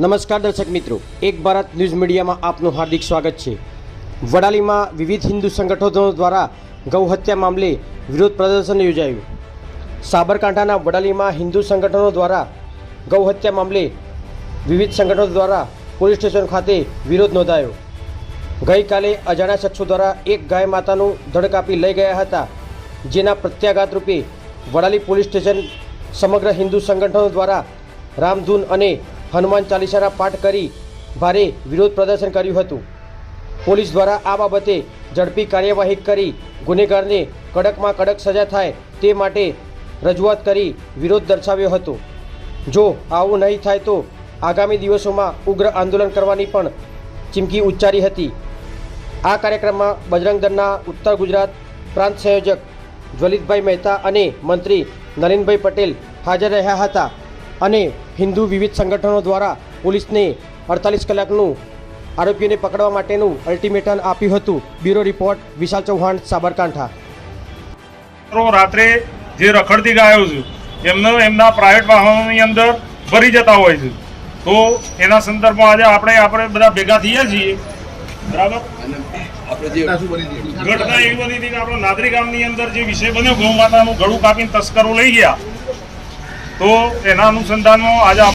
નમસ્કાર દર્શક મિત્રો, એક ભારત ન્યૂઝ મીડિયામાં આપનું હાર્દિક સ્વાગત છે. વડાલીમાં વિવિધ હિન્દુ સંગઠનો દ્વારા ગૌ હત્યા મામલે વિરોધ પ્રદર્શન યોજાયું. સાબરકાંઠાના વડાલીમાં હિન્દુ સંગઠનો દ્વારા ગૌ હત્યા મામલે વિવિધ સંગઠનો દ્વારા પોલીસ સ્ટેશન ખાતે વિરોધ નોંધાયો. ગઈકાલે અજાણ્યા શખ્સો દ્વારા એક ગાય માતાનું ધડ કાપી લઈ ગયા હતા, જેના પ્રત્યાઘાત રૂપે વડાલી પોલીસ સ્ટેશન સમગ્ર હિન્દુ સંગઠનો દ્વારા રામધૂન અને હનુમાન ચાલીસાના પાઠ કરી ભારે વિરોધ પ્રદર્શન કર્યું હતું. પોલીસ દ્વારા આ બાબતે ઝડપી કાર્યવાહી કરી ગુનેગારને કડકમાં કડક સજા થાય તે માટે રજૂઆત કરી વિરોધ દર્શાવ્યો હતો. જો આવું નહીં થાય તો આગામી દિવસોમાં ઉગ્ર આંદોલન કરવાની પણ ચીમકી ઉચ્ચારી હતી. આ કાર્યક્રમમાં બજરંગ દળના ઉત્તર ગુજરાત પ્રાંત સંયોજક જ્વલિતભાઈ મહેતા અને મંત્રી નલિનભાઈ પટેલ હાજર રહ્યા હતા. અને હિન્દુ વિવિધ સંગઠનો દ્વારા પોલીસને અડતાલીસ કલાકનું આરોપીઓને પકડવા માટેનું અલ્ટિમેટમ આપ્યું હતું. Bureau report Vishal Chauhan Sabarkantha. રાત્રે જે રખડતી ગાયો છે એમને એમના પ્રાઇવેટ વાહનોની અંદર ભરી જતા હોય છે. તો એના સંદર્ભમાં આજે આપણે આપણે બધા ભેગા થઈએ છીએ. બરાબર? ઘટના એવી બની હતી કે આપણા નાદરી ગામની અંદર જે વિષય બન્યો ગૌ માતાનું ગળું કાપીને તસ્કરો લઈ ગયા. તો એના અનુસંધાનમાં આજે